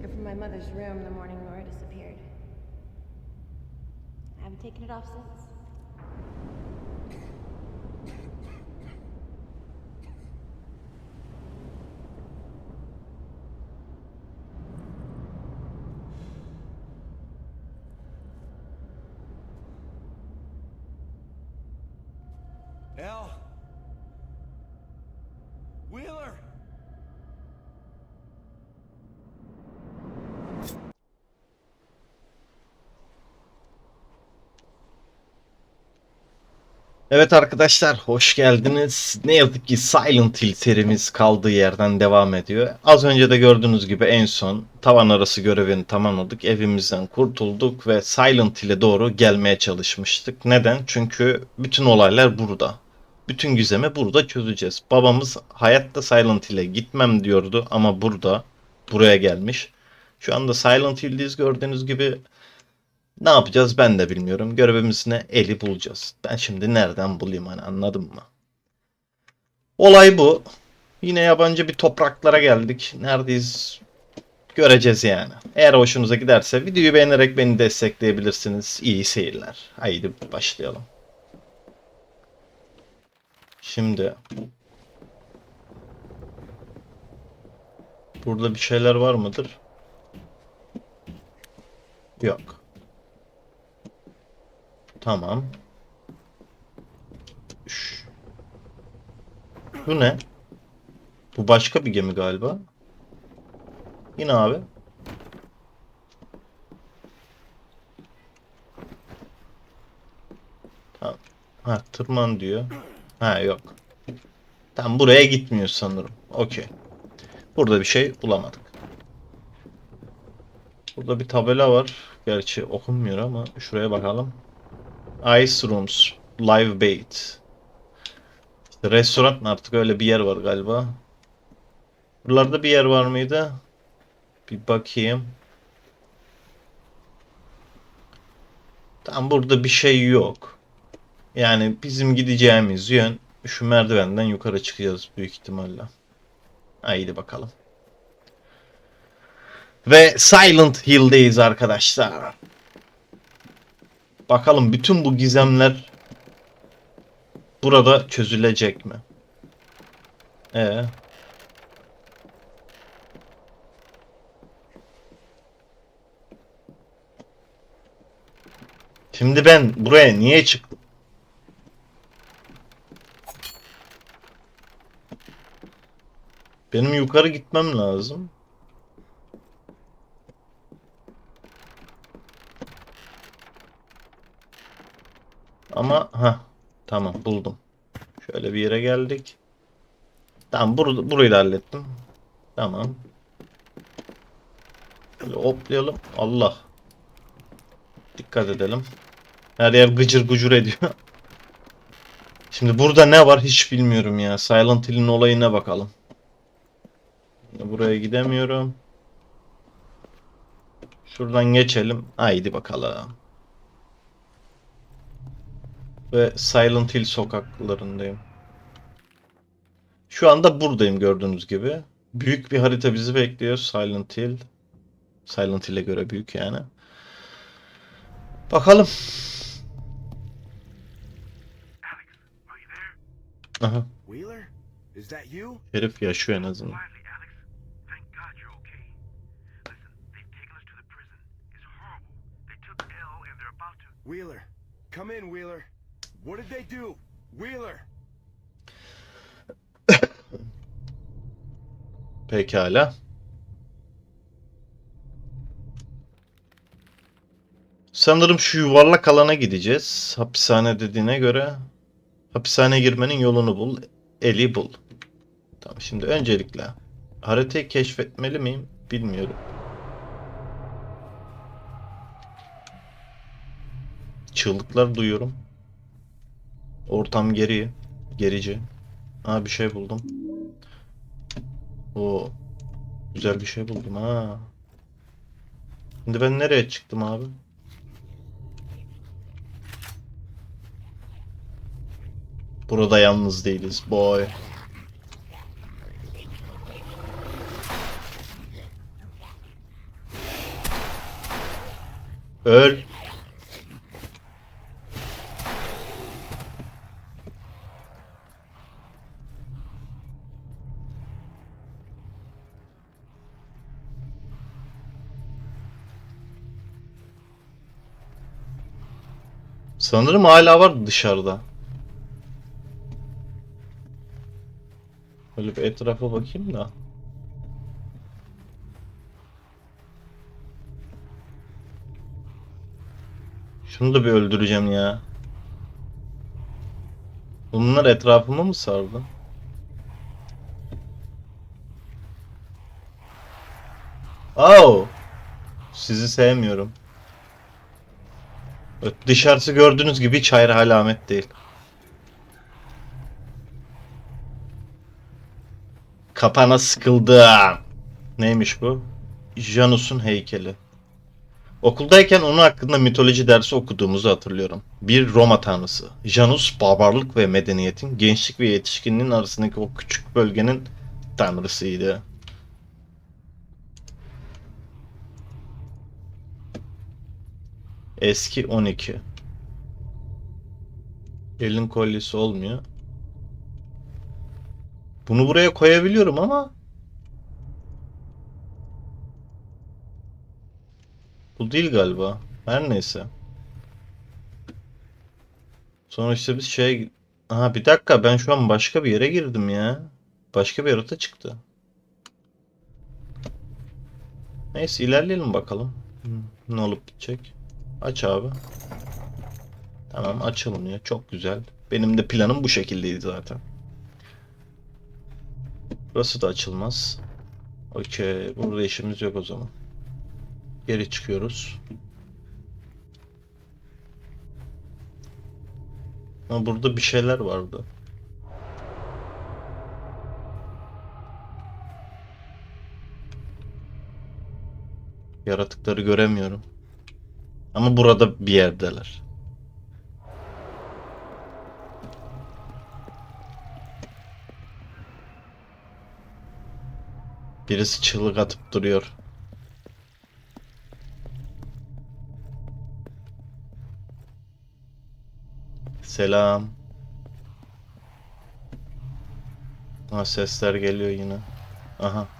Took her from my mother's room the morning Laura disappeared. I haven't taken it off since. Al? Evet arkadaşlar hoş geldiniz. Ne yazık ki Silent Hill serimiz kaldığı yerden devam ediyor. Az önce de gördüğünüz gibi en son tavan arası görevini tamamladık. Evimizden kurtulduk ve Silent Hill'e doğru gelmeye çalışmıştık. Neden? Çünkü bütün olaylar burada. Bütün gizemi burada çözeceğiz. Babamız hayatta Silent Hill'e gitmem diyordu ama burada buraya gelmiş. Şu anda Silent Hill'deyiz gördüğünüz gibi ne yapacağız ben de bilmiyorum. Görevimiz ne? Eli bulacağız. Ben şimdi nereden bulayım hani anladın mı? Olay bu. Yine yabancı bir topraklara geldik. Neredeyiz? Göreceğiz yani. Eğer hoşunuza giderse videoyu beğenerek beni destekleyebilirsiniz. İyi seyirler. Haydi başlayalım. Şimdi Burada bir şeyler var mıdır? Yok. Tamam. Şş. Bu ne? Bu başka bir gemi galiba. Yine abi. Tamam. Ha tırman diyor. Ha yok. Tam buraya gitmiyor sanırım. Okey. Burada bir şey bulamadık. Burada bir tabela var. Gerçi okunmuyor ama şuraya bakalım. Ice Rooms, Live Bait. İşte restoran artık öyle bir yer var galiba. Buralarda bir yer var mıydı? Bir bakayım. Tam burada bir şey yok. Yani bizim gideceğimiz yön şu merdivenden yukarı çıkacağız büyük ihtimalle. Haydi bakalım. Ve Silent Hill'deyiz arkadaşlar. Bakalım bütün bu gizemler burada çözülecek mi? Ee. Şimdi ben buraya niye çıktım? Benim yukarı gitmem lazım. Ama ha tamam buldum. Şöyle bir yere geldik. Tamam bur burayı da hallettim. Tamam. Şöyle hoplayalım. Allah. Dikkat edelim. Her yer gıcır gucur ediyor. Şimdi burada ne var hiç bilmiyorum ya. Silent Hill'in olayına bakalım. Buraya gidemiyorum. Şuradan geçelim. Haydi bakalım. Ve Silent Hill sokaklarındayım. Şu anda buradayım gördüğünüz gibi. Büyük bir harita bizi bekliyor. Silent Hill. Silent Hill'e göre büyük yani. Bakalım. Aha. Wheeler? Is that you? Herif yaşıyor en azından. Quietly, Alex. Thank God you're okay. Listen, they've taken us to the prison. It's horrible. They took Elle and they're about to. Wheeler. Come in, Wheeler. What did they do? Wheeler! Pekala. Sanırım şu yuvarlak alana gideceğiz. Hapishane dediğine göre. Hapishaneye girmenin yolunu bul. Eli bul. Tamam şimdi öncelikle haritayı keşfetmeli miyim? Bilmiyorum. Çığlıklar duyuyorum. Ortam geri. Gerici. Aa bir şey buldum. O güzel bir şey buldum ha. Şimdi ben nereye çıktım abi? Burada yalnız değiliz boy. Öl. Sanırım hala var dışarıda. Böyle bir etrafa bakayım da. Şunu da bir öldüreceğim ya. Bunlar etrafıma mı sardı? Oh! Sizi sevmiyorum. Dışarısı gördüğünüz gibi hiç hayra alamet değil. Kapana sıkıldı. Neymiş bu? Janus'un heykeli. Okuldayken onun hakkında mitoloji dersi okuduğumuzu hatırlıyorum. Bir Roma tanrısı. Janus, barbarlık ve medeniyetin, gençlik ve yetişkinliğin arasındaki o küçük bölgenin tanrısıydı. Eski 12. Elin kolyesi olmuyor. Bunu buraya koyabiliyorum ama bu değil galiba. Her neyse. Sonuçta biz şey... Aha bir dakika ben şu an başka bir yere girdim ya. Başka bir harita çıktı. Neyse ilerleyelim bakalım. Ne olup bitecek. Aç abi. Tamam açılmıyor. Çok güzel. Benim de planım bu şekildeydi zaten. Burası da açılmaz. Okey. Burada işimiz yok o zaman. Geri çıkıyoruz. Ama burada bir şeyler vardı. Yaratıkları göremiyorum. Ama burada bir yerdeler. Birisi çığlık atıp duruyor. Selam. Ha sesler geliyor yine. Aha.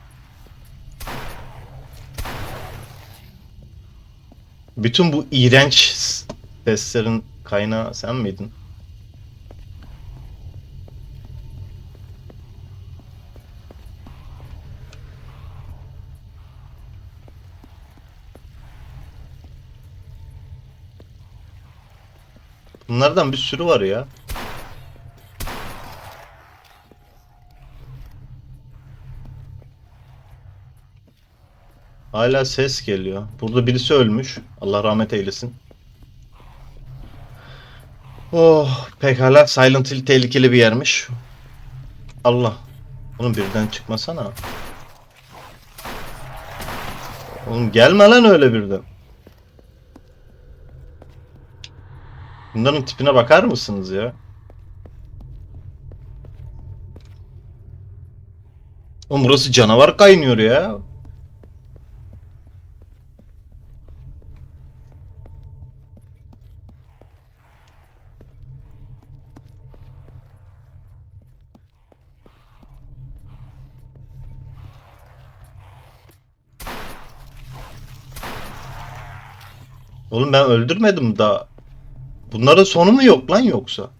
Bütün bu iğrenç seslerin kaynağı sen miydin? Bunlardan bir sürü var ya. Hala ses geliyor. Burada birisi ölmüş. Allah rahmet eylesin. Oh, pekala Silent Hill tehlikeli bir yermiş. Allah. Oğlum birden çıkmasana. Oğlum gelme lan öyle birden. Bunların tipine bakar mısınız ya? Oğlum burası canavar kaynıyor ya. Oğlum ben öldürmedim daha. Bunların sonu mu yok lan yoksa?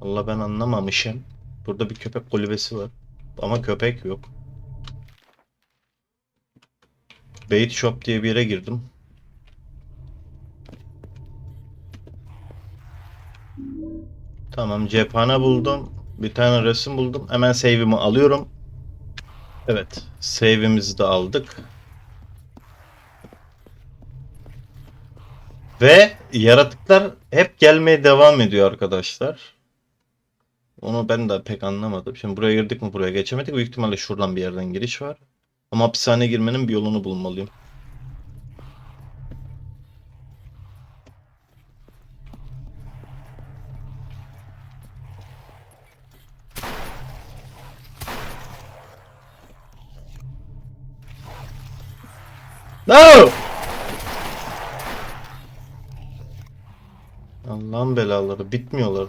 Allah ben anlamamışım. Burada bir köpek kulübesi var. Ama köpek yok. Bait Shop diye bir yere girdim. Tamam cephane buldum. Bir tane resim buldum. Hemen save'imi alıyorum. Evet. Save'imizi de aldık. Ve yaratıklar hep gelmeye devam ediyor arkadaşlar. Onu ben de pek anlamadım. Şimdi buraya girdik mi buraya geçemedik. Büyük ihtimalle şuradan bir yerden giriş var. Ama hapishaneye girmenin bir yolunu bulmalıyım. No! Allah'ın belaları bitmiyorlar.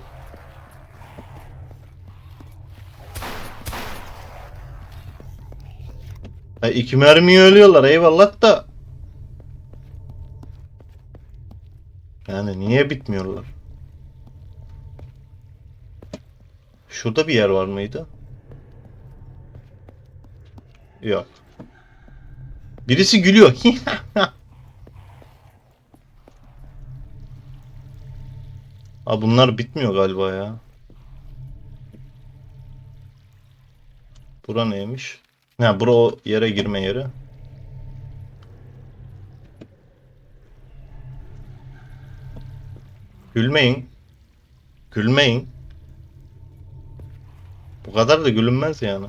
Ha, iki mermiye ölüyorlar eyvallah da. Yani niye bitmiyorlar? Şurada bir yer var mıydı? Yok. Birisi gülüyor. Aa bunlar bitmiyor galiba ya. Bura neymiş? Ha bura o yere girme yeri. Gülmeyin. Gülmeyin. Bu kadar da gülünmez yani.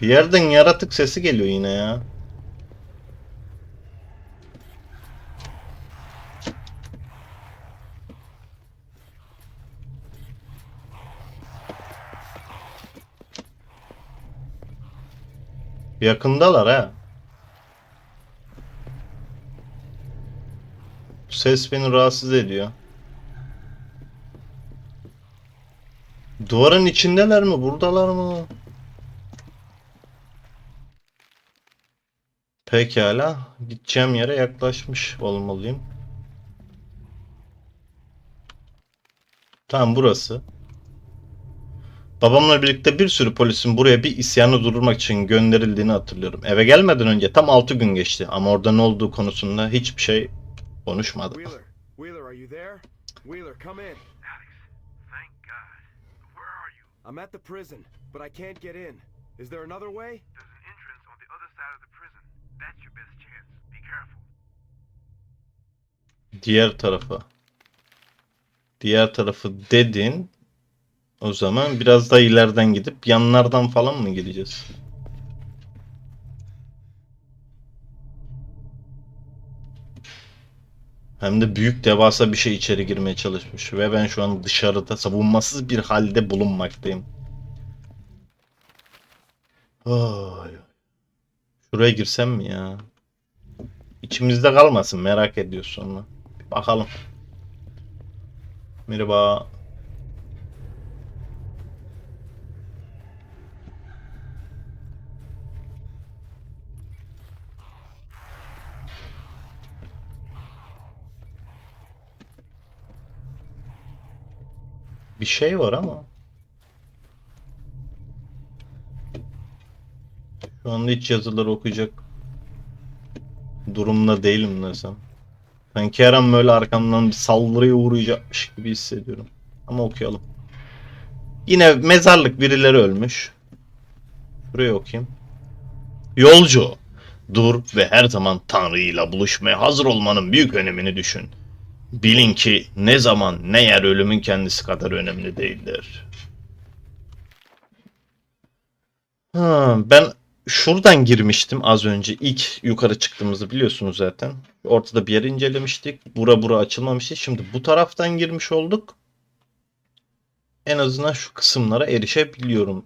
Bir yerden yaratık sesi geliyor yine ya. Yakındalar ha. Bu Ses beni rahatsız ediyor. Duvarın içindeler mi? Buradalar mı? Pekala. Gideceğim yere yaklaşmış olmalıyım. Tamam burası. Babamla birlikte bir sürü polisin buraya bir isyanı durdurmak için gönderildiğini hatırlıyorum. Eve gelmeden önce tam 6 gün geçti ama orada ne olduğu konusunda hiçbir şey konuşmadı. Wheeler, Wheeler, are you there? Wheeler, come in. Alex, thank God. Where are you? I'm at the prison, but I can't get in. Is there another way? There's an entrance on the other side of the prison. That's your best chance. Be careful. Diğer tarafa. Diğer tarafı dedin. O zaman biraz daha ileriden gidip yanlardan falan mı gideceğiz? Hem de büyük devasa bir şey içeri girmeye çalışmış ve ben şu an dışarıda savunmasız bir halde bulunmaktayım. Ay. Şuraya girsem mi ya? İçimizde kalmasın merak ediyoruz sonra. Bir bakalım. Merhaba. Bir şey var ama. Şu anda hiç yazıları okuyacak durumda değilim desem. Sanki her an böyle arkamdan bir saldırıya uğrayacakmış gibi hissediyorum. Ama okuyalım. Yine mezarlık birileri ölmüş. Buraya okuyayım. Yolcu. Dur ve her zaman Tanrı ile buluşmaya hazır olmanın büyük önemini düşün. Bilin ki ne zaman ne yer ölümün kendisi kadar önemli değildir. Ha, ben şuradan girmiştim az önce. İlk yukarı çıktığımızı biliyorsunuz zaten. Ortada bir yer incelemiştik. Bura bura açılmamıştı. Şimdi bu taraftan girmiş olduk. En azından şu kısımlara erişebiliyorum.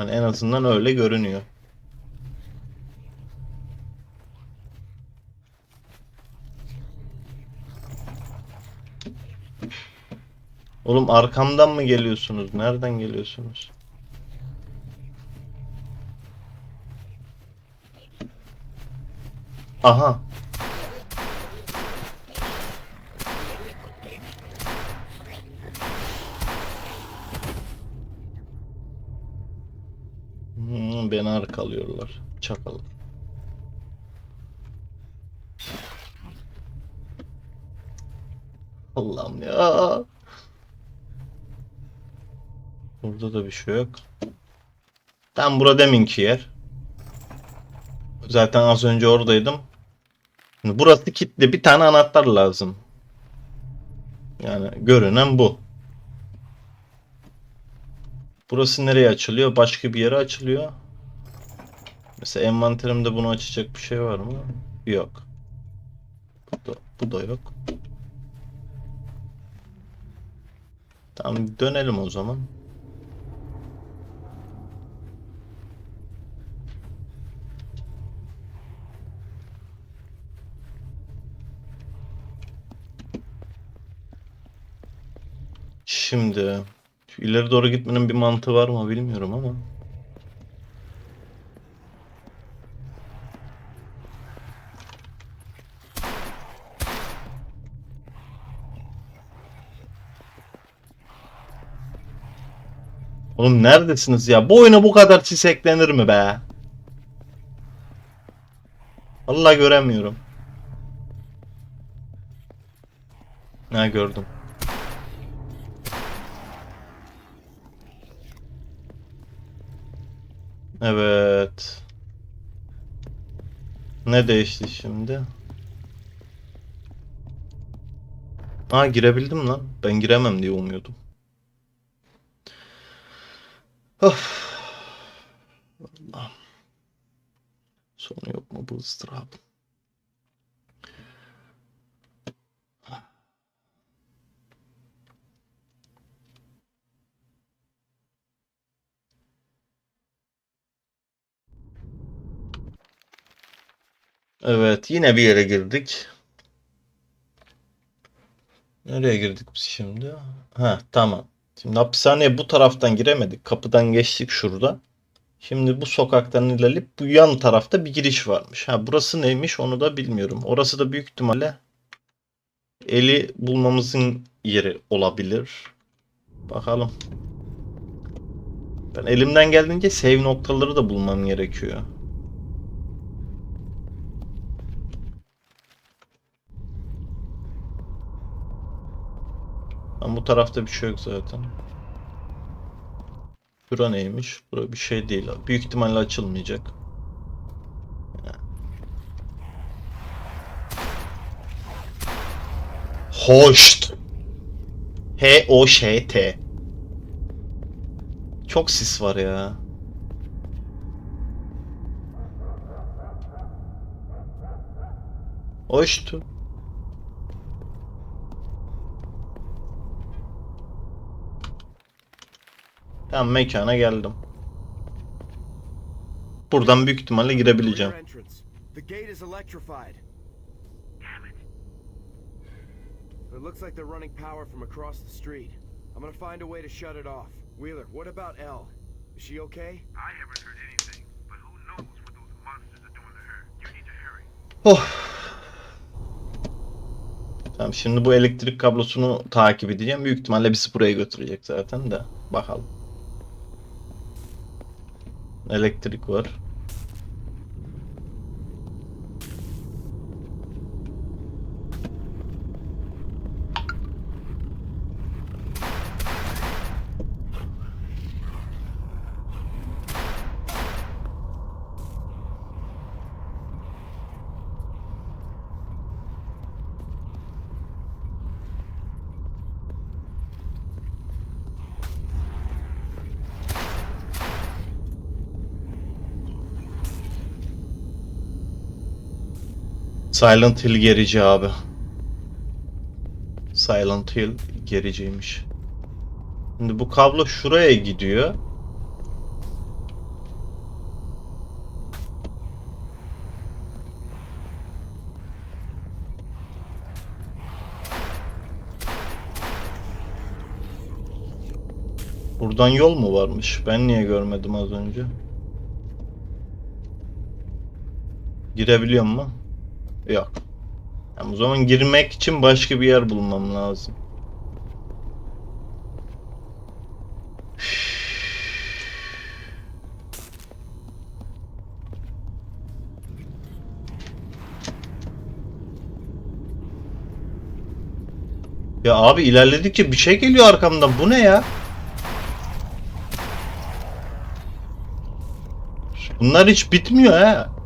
Hani en azından öyle görünüyor. Oğlum arkamdan mı geliyorsunuz? Nereden geliyorsunuz? Aha. Hmm, beni arkalıyorlar. Çakal. Allah'ım ya. Burada da bir şey yok. Tam burada deminki yer. Zaten az önce oradaydım. Şimdi burası kilitli. Bir tane anahtar lazım. Yani görünen bu. Burası nereye açılıyor? Başka bir yere açılıyor. Mesela envanterimde bunu açacak bir şey var mı? Yok. Bu da, bu da yok. Tamam dönelim o zaman. Şimdi ileri doğru gitmenin bir mantığı var mı bilmiyorum ama. Oğlum neredesiniz ya? Bu oyuna bu kadar sis eklenir mi be? Allah göremiyorum. Ha gördüm. Evet. Ne değişti şimdi? Aa girebildim lan. Ben giremem diye umuyordum. Of. Allah. Sonu yok mu bu ıstırap? Evet, yine bir yere girdik. Nereye girdik biz şimdi? Ha, tamam. Şimdi hapishaneye bu taraftan giremedik. Kapıdan geçtik şurada. Şimdi bu sokaktan ilerleyip bu yan tarafta bir giriş varmış. Ha, burası neymiş onu da bilmiyorum. Orası da büyük ihtimalle eli bulmamızın yeri olabilir. Bakalım. Ben elimden geldiğince save noktaları da bulmam gerekiyor. Ama bu tarafta bir şey yok zaten. Bura neymiş? Bura bir şey değil. Büyük ihtimalle açılmayacak. Hoşt. H-O-Ş-T. Çok sis var ya. Hoşt. Tamam mekana geldim. Buradan büyük ihtimalle girebileceğim. It looks like they're running power from across the street. I'm gonna find a way to shut it off. Wheeler, what about Elle? Is she okay? I haven't heard anything, but who knows what those monsters are doing to her. You need to hurry. Oh. Tamam şimdi bu elektrik kablosunu takip edeceğim. Büyük ihtimalle bizi buraya götürecek zaten de. Bakalım. Elektrik var. Silent Hill gerici abi. Silent Hill gericiymiş. Şimdi bu kablo şuraya gidiyor. Buradan yol mu varmış? Ben niye görmedim az önce? Girebiliyor mu? Yok. Yani o zaman girmek için başka bir yer bulmam lazım. Ya abi ilerledikçe bir şey geliyor arkamdan. Bu ne ya? Bunlar hiç bitmiyor ha.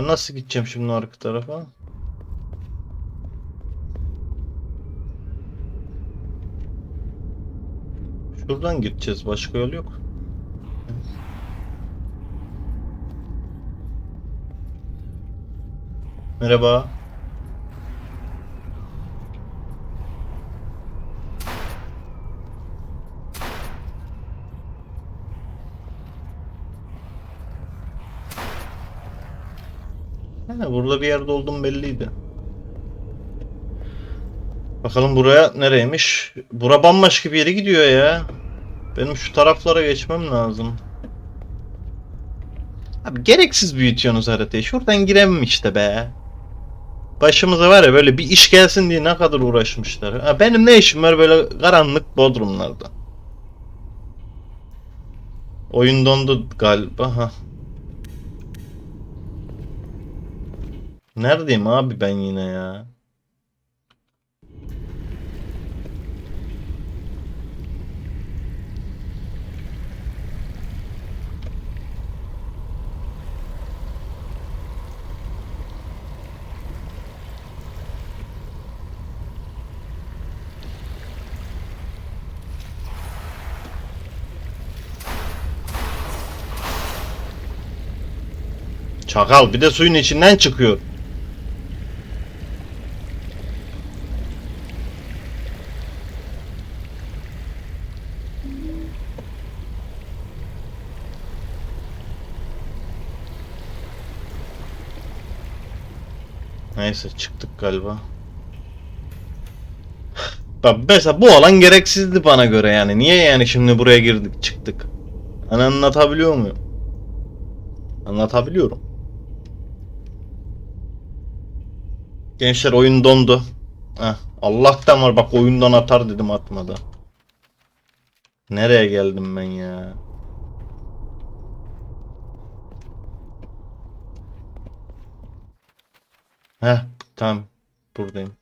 Ben nasıl gideceğim şimdi arka tarafa? Şuradan gideceğiz. Başka yol yok. Merhaba. Ha, burada bir yerde olduğum belliydi. Bakalım buraya nereymiş? Bura bambaşka bir yere gidiyor ya. Benim şu taraflara geçmem lazım. Abi gereksiz büyütüyorsunuz haritayı. Şuradan giremem işte be. Başımıza var ya böyle bir iş gelsin diye ne kadar uğraşmışlar. Ha, benim ne işim var böyle karanlık bodrumlarda. Oyun dondu galiba. Ha. Neredeyim abi ben yine ya? Çakal bir de suyun içinden çıkıyor. Neyse çıktık galiba. Bak mesela bu alan gereksizdi bana göre yani. Niye yani şimdi buraya girdik çıktık? Hani anlatabiliyor muyum? Anlatabiliyorum. Gençler oyun dondu. Heh, Allah'tan var bak oyundan atar dedim atmadı. Nereye geldim ben ya? Heh tamam buradayım.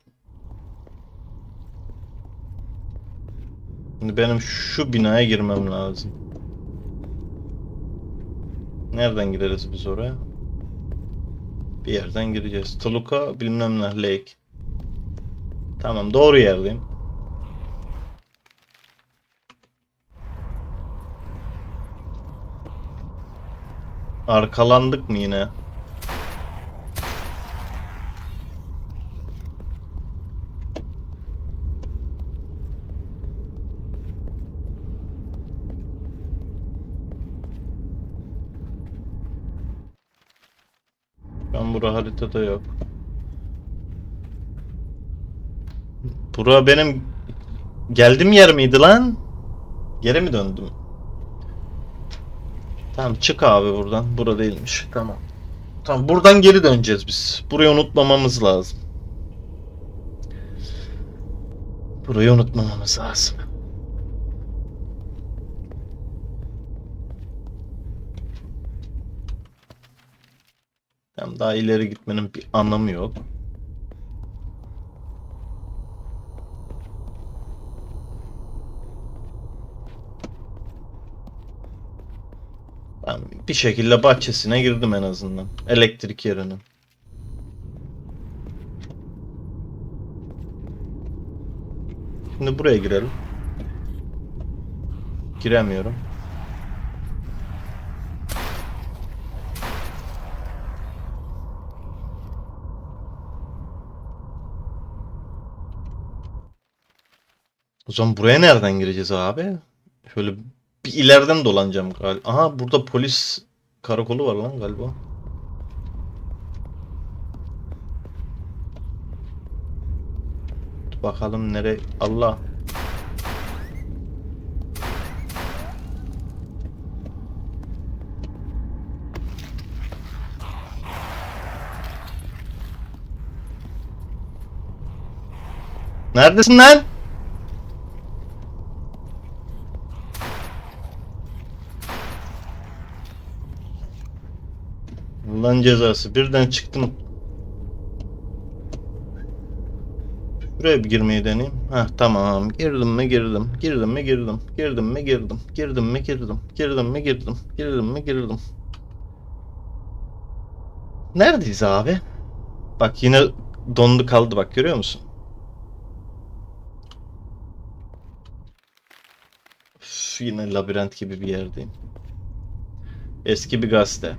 Şimdi benim şu binaya girmem lazım. Nereden gireriz biz oraya? Bir yerden gireceğiz. Toluca bilmem ne Lake. Tamam doğru yerdeyim. Arkalandık mı yine? Haritada yok. Bura benim geldiğim yer miydi lan? Geri mi döndüm? Tamam çık abi buradan. Bura değilmiş. Tamam. Tamam buradan geri döneceğiz biz. Burayı unutmamamız lazım. Burayı unutmamamız lazım. Tamam daha ileri gitmenin bir anlamı yok. Ben bir şekilde bahçesine girdim en azından. Elektrik yerinin. Şimdi buraya girelim. Giremiyorum. O zaman buraya nereden gireceğiz abi? Şöyle bir ileriden dolanacağım galiba. Aha burada polis karakolu var lan galiba. Bakalım nereye... Allah. Neredesin lan? Allah'ın cezası. Birden çıktım. Buraya bir girmeyi deneyeyim. Heh tamam. Girdim mi girdim. Girdim mi girdim. Girdim mi girdim. Girdim mi girdim. Girdim mi girdim. Girdim mi girdim. Neredeyiz abi? Bak yine dondu kaldı bak görüyor musun? Üf, yine labirent gibi bir yerdeyim. Eski bir gazete.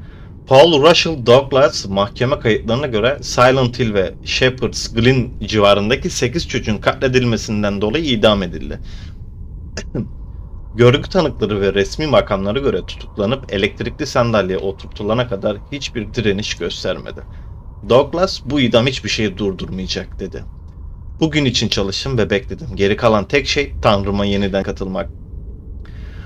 Paul Russell Douglas mahkeme kayıtlarına göre Silent Hill ve Shepherd's Glen civarındaki 8 çocuğun katledilmesinden dolayı idam edildi. Görgü tanıkları ve resmi makamlara göre tutuklanıp elektrikli sandalyeye oturtulana kadar hiçbir direniş göstermedi. Douglas bu idam hiçbir şeyi durdurmayacak dedi. Bugün için çalıştım ve bekledim. Geri kalan tek şey Tanrıma yeniden katılmak.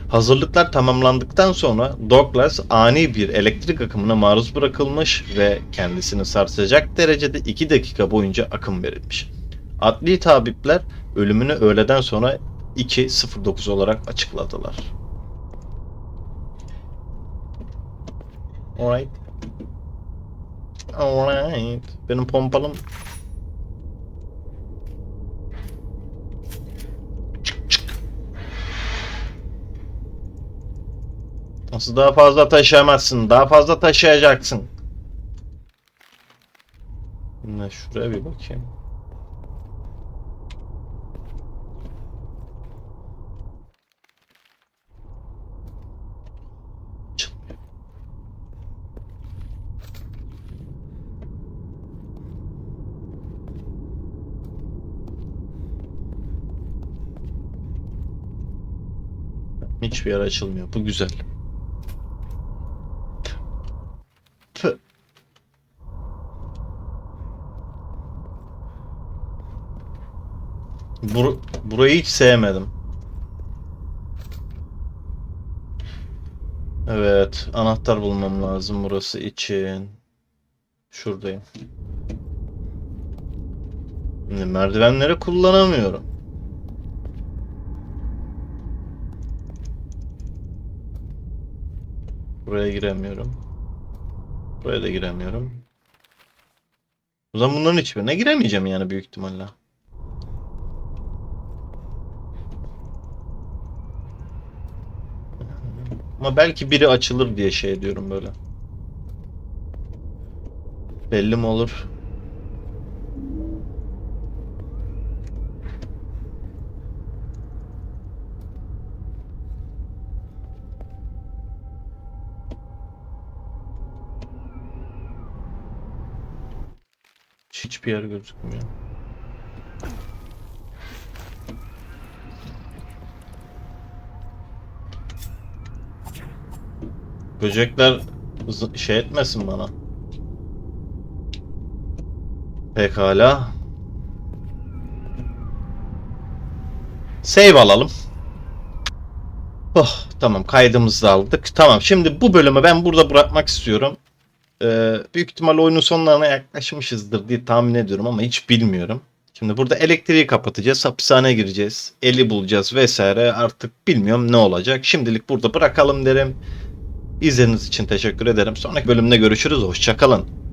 Hazırlıklar tamamlandıktan sonra Douglas ani bir elektrik akımına maruz bırakılmış ve kendisini sarsacak derecede 2 dakika boyunca akım verilmiş. Adli tabipler ölümünü öğleden sonra 2.09 olarak açıkladılar. Alright. Alright. Benim pompalım Nasıl daha fazla taşıyamazsın? Daha fazla taşıyacaksın. Ne şuraya bir bakayım. Hiçbir yer açılmıyor. Bu güzel. Bur burayı hiç sevmedim. Evet, anahtar bulmam lazım burası için. Şuradayım. Şimdi merdivenleri kullanamıyorum. Buraya giremiyorum. Buraya da giremiyorum. O zaman bunların hiçbirine giremeyeceğim yani büyük ihtimalle. Ama belki biri açılır diye şey diyorum böyle. Belli mi olur? Hiçbir yer gözükmüyor. Böcekler şey etmesin bana. Pekala. Save alalım. Oh, tamam kaydımızı aldık. Tamam şimdi bu bölümü ben burada bırakmak istiyorum. Ee, büyük ihtimal oyunun sonlarına yaklaşmışızdır diye tahmin ediyorum ama hiç bilmiyorum. Şimdi burada elektriği kapatacağız, hapishaneye gireceğiz, eli bulacağız vesaire artık bilmiyorum ne olacak. Şimdilik burada bırakalım derim. İzlediğiniz için teşekkür ederim. Sonraki bölümde görüşürüz. Hoşçakalın.